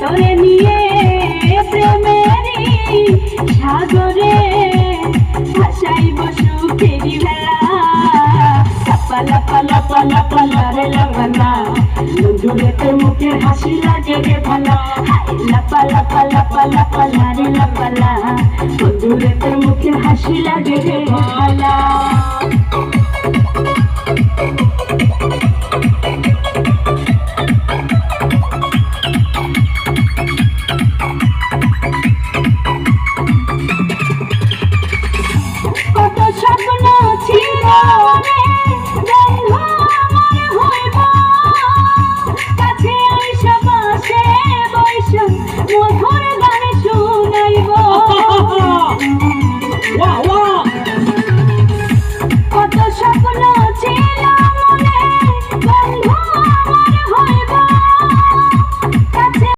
তোরে নিয়ে প্রেমেরই সাগরে ভাসাইব সুখেরি বেলা লাপা লাপা লাপা লাপা, লারে লাগানা বন্ধুরে তোর মুখে হাসি লাগে রে ভালা। হাই লাপা লাপা লাপা লাপা, লারে লাপালা তোর মুখে হাসি রে ভালা। আছে আমি সবাই